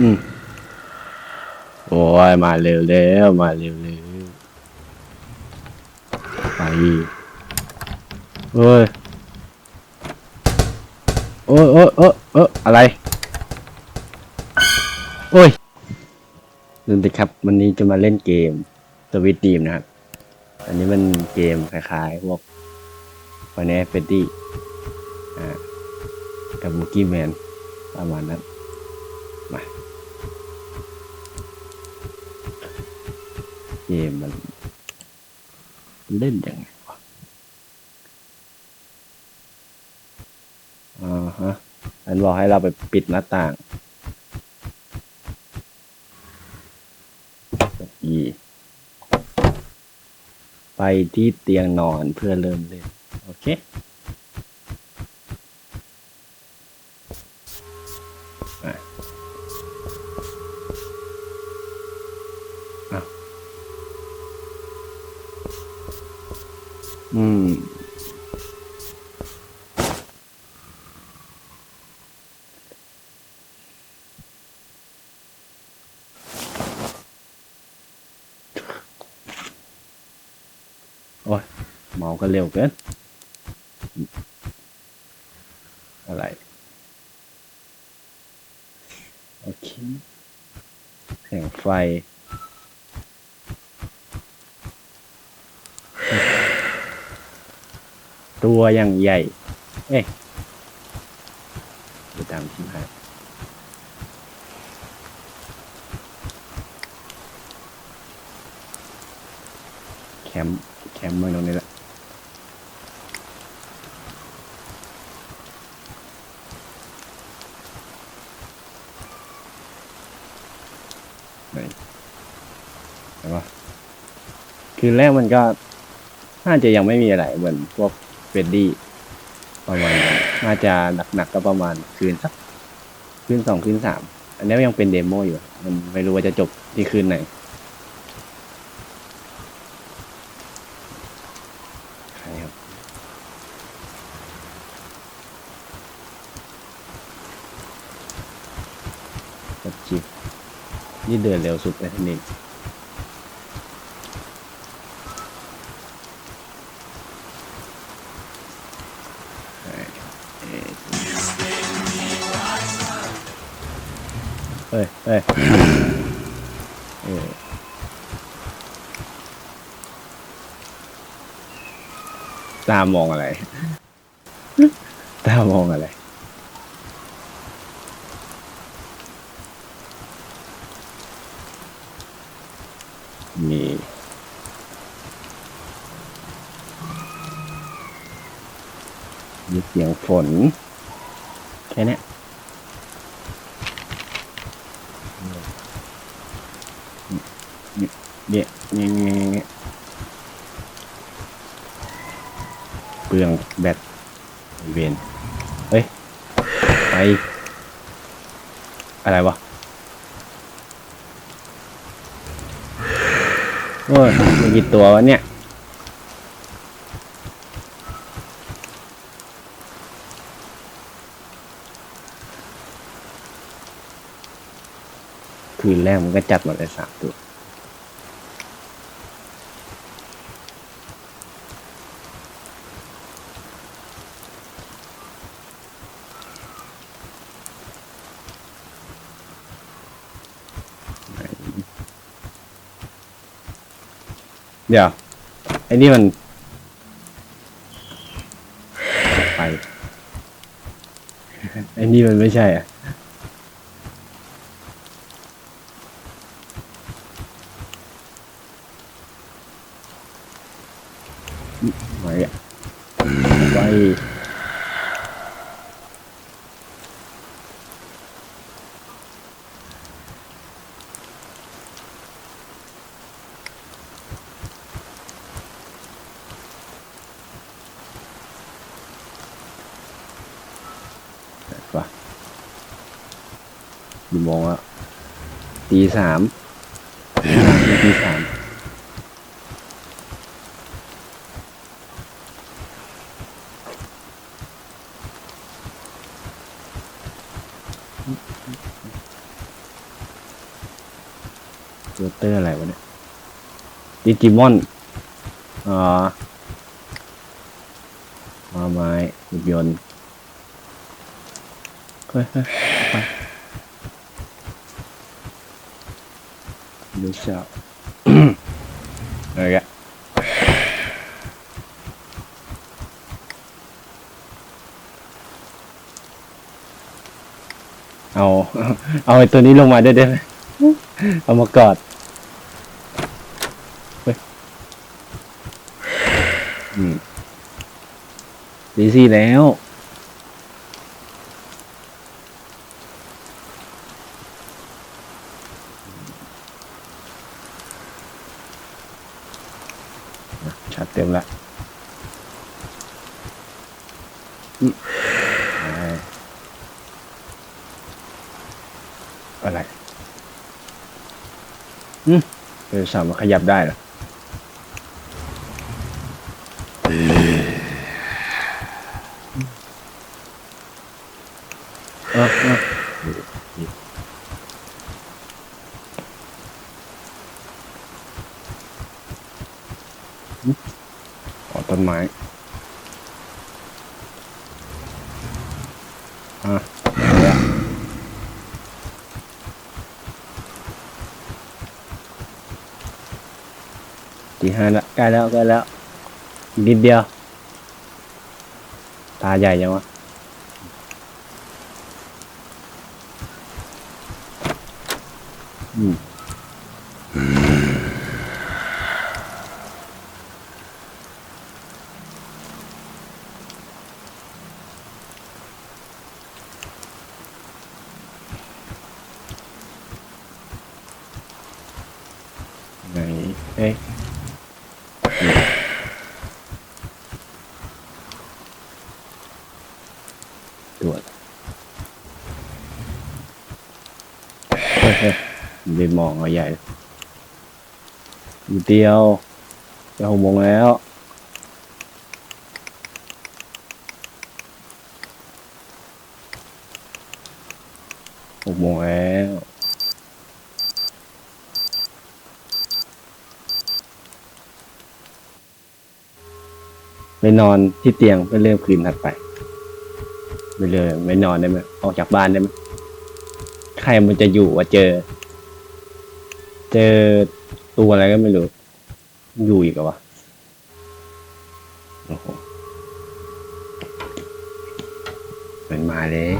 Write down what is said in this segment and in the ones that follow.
อืมโอ้ยมาเร็วแล้วมาเร็วแล้วไปเอ้ยโอ้ยโอ้ยโอ้ยอ้ยอะไร โอ้ยลืมไปครับ วันนี้จะมาเล่นเกมสวิตดีมนะครับ อันนี้มันเกมคล้ายๆพวกวันนี้เฟดดี้อ่ากับบุกี้แมนประมาณนั้น มา เกมมันเล่นยังไงวะอ่าฮะอันบอกให้เราไปปิดหน้าต่างกด E ไปที่เตียงนอนเพื่อเริ่มเล่น โอเค โอ้ยเมาก็เร็วเกิน อะไร โอเคแสงไฟตัวอย่างใหญ่ เอ๊ะดูตามที่ให้แคมป์แคมป์ เมืองตรงนี้แหละไหนใช่ปะคืนแรกมันก็น่าจะยังไม่มีอะไรเหมือนพวกเฟดดี้ประมาณนั้นน่าจะหนักๆก็ประมาณคืนสักคืนสองคืนสามอันนี้ยังเป็นเดโมอยู่ มันไม่รู้ว่าจะจบที่คืนไหน ใครครับ กดจิบ นี่เดินเร็วสุดในที่นี้เฮ้ยเฮ้ยเออตามองอะไร ตามองอะไร มีมีเสียง ฝน แค่เนี้ยเนี่ยเนี่ยเนี่ยเนี่ยเปลืองแบตไอ้เวนเฮ้ย ไป อะไรวะโอ้ยมีกี่ตัววะเนี่ย คืนแรกมันก็จัดมาเลยสามตัวเดี๋ยวไอ้นี่มัน ไปไอ้นี่มันไม่ใช่อะ ไว้อะไว้ ว่ะ กี่โมงแล้วตีสามตีสามโรเตอร์อะไรวะเนี่ยดิจิมอนอ๋อมาไม้รถยนต์เฮ้ย เฮ้ยไปดูชอบอะไรกะเอาเอาไอ้ตัวนี้ลงมาด้ได้ไหมเอามากอดเฮ้ยดีซี่แล้ว ชัดเต็มละอืมอะไร อืม เออสามารถขยับได้เหรอเออเอออ๋อต้นไม้ อะเอาละตีห้าละ ใกล้แล้วใกล้แล้วอีกนิดเดียว ตาใหญ่ยังวะอืม ไหน เอ๊ะนี่ตรวจเฮ้ยเฮ้ย ไปมองเอาใหญ่นิดเดียวจะหกโมงแล้ว หกโมงแล้วไปนอนที่เตียงเพื่อเริ่มคืนถัดไปไม่เลยไม่นอนได้ไหมออกจากบ้านได้ไหมใครมันจะอยู่ว่าเจอ เจอตัวอะไรก็ไม่รู้ อยู่อีกเหรอวะโอ้โหเป็นมาเลย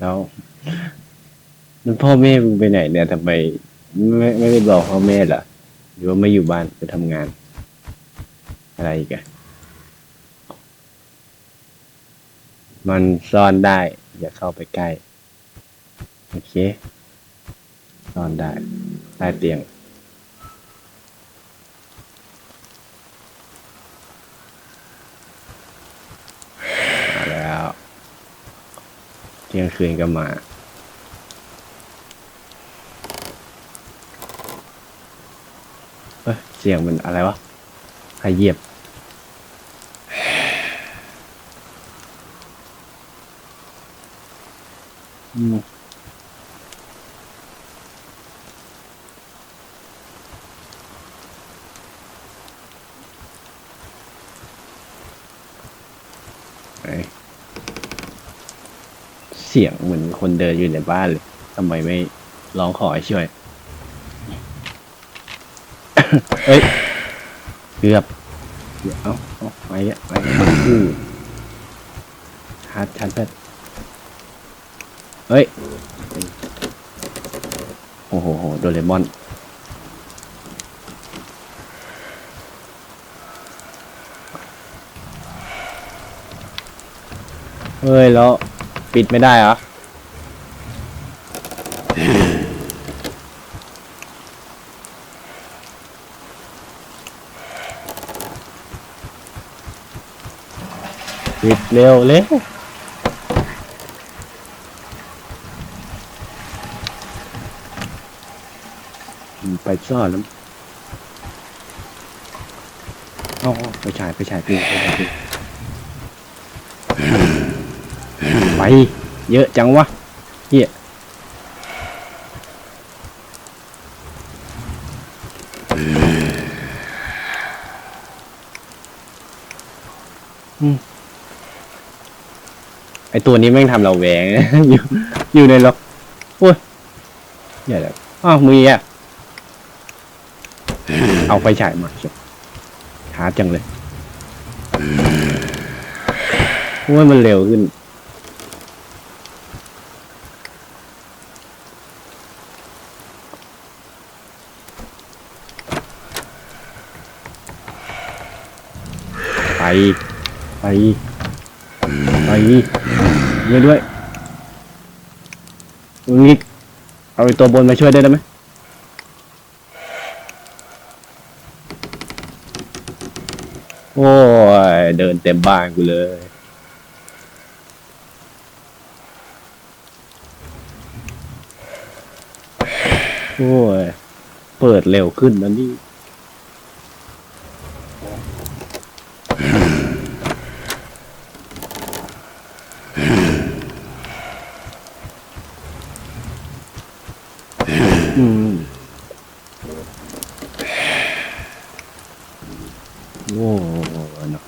แล้วแล้วพ่อแม่มึงไปไหนเนี่ยทำไมไม่ไม่ได้บอกพ่อแม่ล่ะหรือว่าไม่อยู่บ้านไปทำงาน อะไรอีกอ มันซ่อนได้ อย่าเข้าไปใกล้ โอเค ซ่อนได้ ใต้เตียง มาแล้ว เที่ยงคืนก็มาเอ้ยเสียงมันอะไรวะใครเหยียบ อืมไหน เสียงเหมือนคนเดินอยู่ในบ้านเลยทำไมไม่ร้องขอให้ช่วย เอ้ย เกือบ เดี๋ยวเอาไปอะไปอู้ชัดชัดชัด เฮ้ย โอ้โหโดเรมอน เฮ้ย แล้ว ปิดไม่ได้เหรอปิดเร็วเร็ว ไปซ่อนแล้วเอาเอาไปฉายไปฉายปีไปฉายปีไป เยอะจังวะเฮียอืมไอตัวนี้แม่งทำเราแหวงอยู่อยู่ในล็อกโอ้ยอย่าเลยอ้าวมืออะ เอาไฟฉายมาช้าจังเลยโอ้ยมันเร็วขึ้น ไป ไป ไปด้วยด้วยงี้เอาไอ้ตัวบนมาช่วยได้ไหม อ้ย เดินเต็มบ้านกูเลย โอ้ย เปิดเร็วขึ้นนะนี่อืมโอ้เนอะ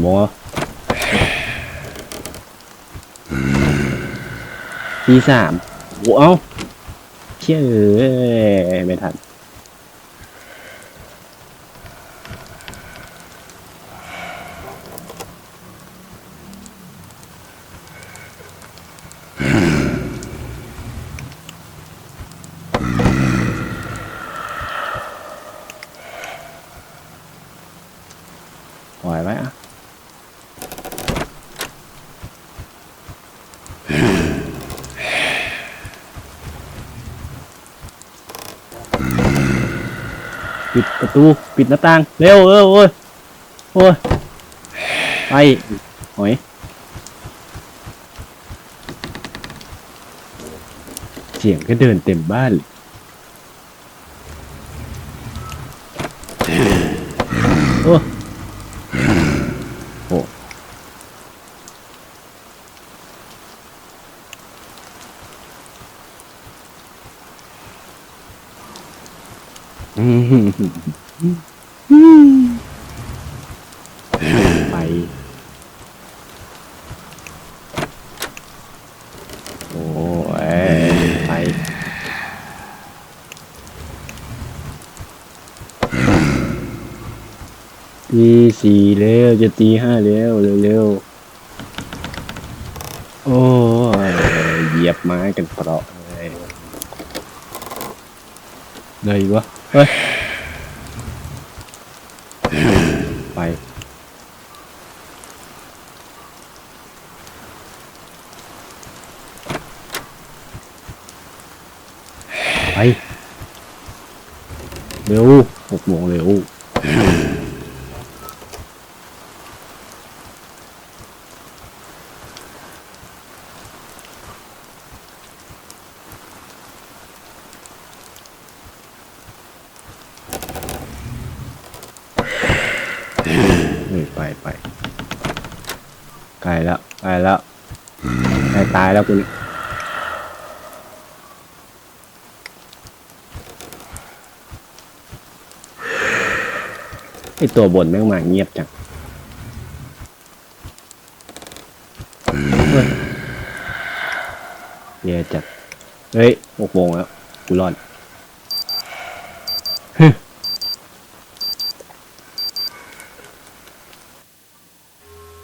กี่โมงอะทีสามโอ้เอ้าเชื่อเอ้ยไม่ทัน ประตูปิดหน้าต่าง เร็วเออโอ้ยโอ้ยไปหอยเสียงก็เดินเต็มบ้านเลยโอ้ โอ้อืม ไปโอ้ยไปตีสี่แล้วจะตีห้าแล้วเร็วๆโอ้ยเหยียบไม้กันเปราะเลยเลยวะ เฮ้ยไปไปเร็วหกโมงเร็ว เฮ้ยไปไปไกลแล้วไกลแล้ว ใกล้ตายแล้วคุณไอตัวบนแม่งมาเงียบจังเย่จัด เฮ้ยหกโมงแล้ว กูรอด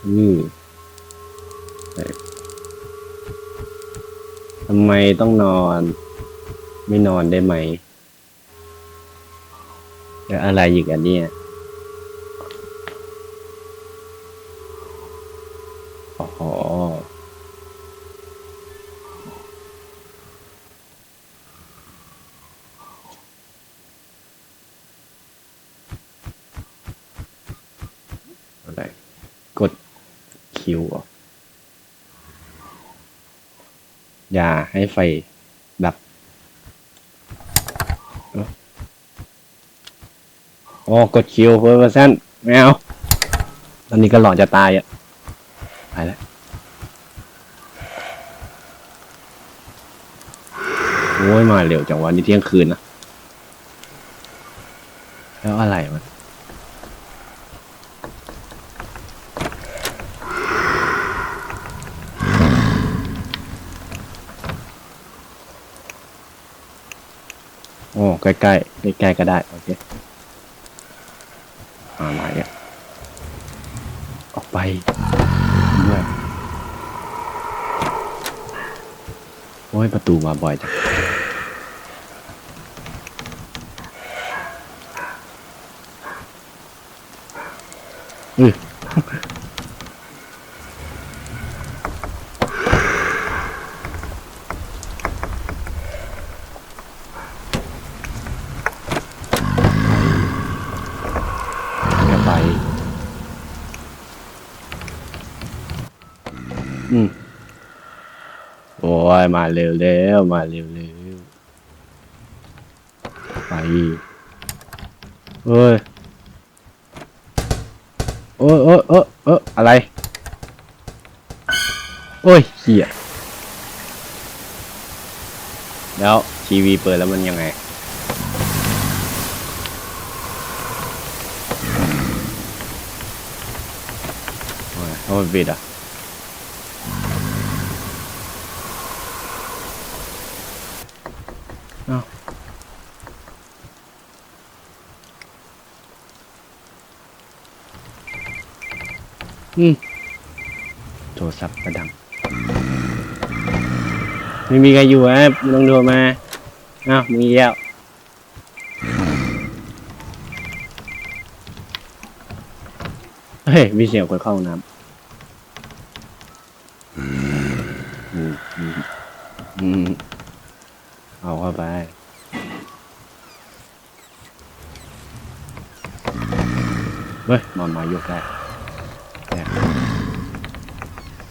อื ไมต้องนอน ไม่นอนได้ไหมแล้วอะไรอีกอันเนี้ยอ๋ออะไร กดคิวเห อย่าให้ไฟดับ โอ้กดคิวเพิ่มเปอร์เซ็นต์ไม่เอาตอนนี้ก็หลอนจะตายอะ ไปแล้วโอ้ยมาเร็วจังวันนี้เที่ยงคืนนะ โอ้ใกล้ๆใกล้ๆก็ได้ โอเคมาไหนอะออกไปด้วยโอ้ย ประตูมาบ่อยจัง ไป อืมโอ้ยมาเร็วแล้วมาเร็วเร็วไปเอ้ยโอ้ยโอ้ยเออเอออะไร โอ้ยเหี้ยแล้วทีวีเปิดแล้วมันยังไง โอ้ยเขามันปิดอะเอ้าอืมโทรศัพท์กระดัง ไม่มีใครอยู่อะไม่ต้องโทรมาเอ้ามีแล้วเฮ้ยมีเสียงคนเข้าห้องน้ำอืมอืมอืมเอาเข้าไป เฮ้ยมายกได้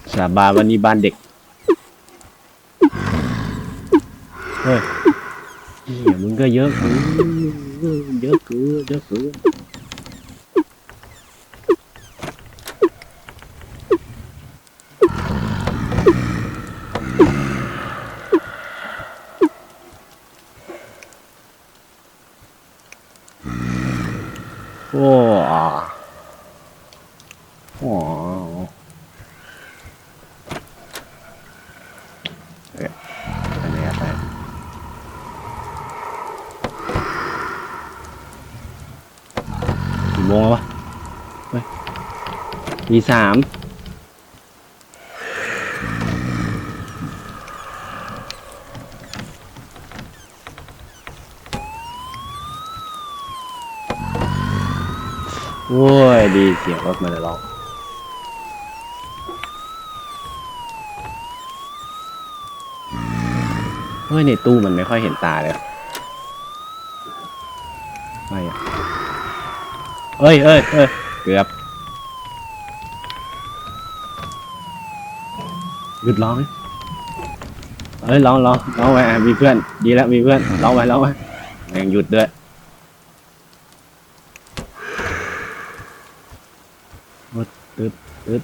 แสาบานวันนี้บ้านเด็ก เฮ้ยเหี้ยมึงก็เยอะเกินเยอะเกินเยอะเกินโอ้โอ้เอ๊ะอันนี้อะไร กี่โมงแล้ววะตีสามโอ้ย ดีเสียงรถมันเลยร้องเฮ้ย ในตู้มันไม่ค่อยเห็นตาเลยไม่อะเอ้ยเอ้ยเอ้ยเกือบหยุดร้องดิเอ้ยร้องร้องร้องไว้อะมีเพื่อน ดีแล้วมีเพื่อนร้องไว้ร้องไว้ยังหยุดด้วยตึ๊ดตึ๊ดตึ๊ด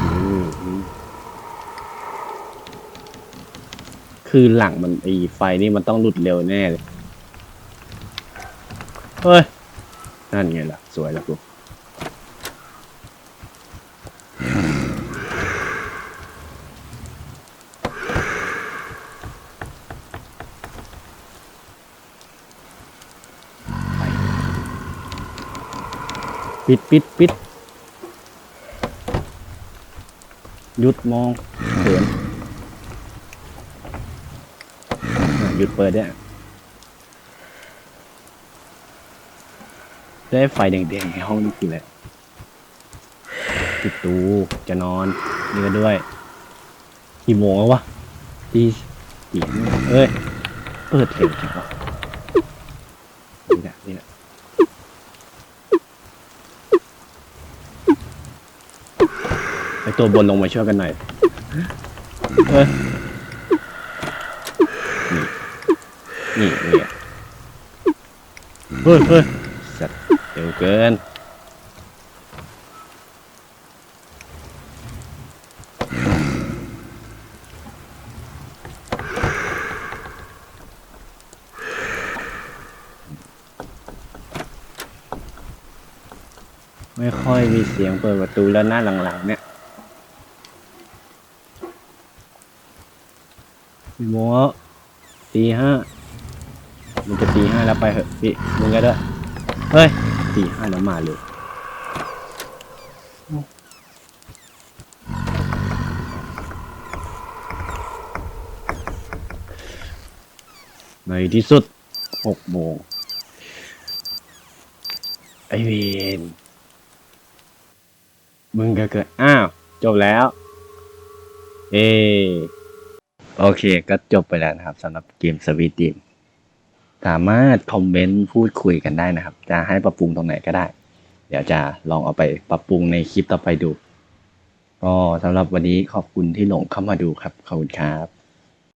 อืมอืม คือหลังมันไอไฟนี่มันต้องหลุดเร็วแน่เลย เฮ้ย นั่นไงล่ะ สวยแล้วกูปิดปิดปิดหยุดมองเขินอะห ยุดเปิดเนี่ยได้ไฟแดงๆในห้องนี่คืออะไรปิดตูจะนอนนี่ก็ด้วยกี่โมงแล้ววะตีกี่เอ้ยเปิดเร็วจังวะนี่แหละนี่แหละไอตัวบนลงมาช่วยกันหน่อยเออ นี่นี่นี่เฮ้ยเฮ้ยสัตว์เร็วเกินไม่ค่อยมีเสียงเปิดประตูแล้วหน้าหลังๆเนี่ยพี่โมตีห้า มันจะตีห้าแล้วไปเหอะพี่มึงก็ได้เฮ้ยตีห้าแล้วมาเลยในที่สุดหกโมงไอเวนมึงก็เกิด อ้าว จบแล้ว เอ โอเค ก็จบไปแล้วนะครับสำหรับเกมสวีทีม สามารถคอมเมนต์พูดคุยกันได้นะครับ จะให้ปรับปรุงตรงไหนก็ได้ เดี๋ยวจะลองเอาไปปรับปรุงในคลิปต่อไปดู ก็สำหรับวันนี้ขอบคุณที่หลงเข้ามาดูครับ ขอบคุณครับ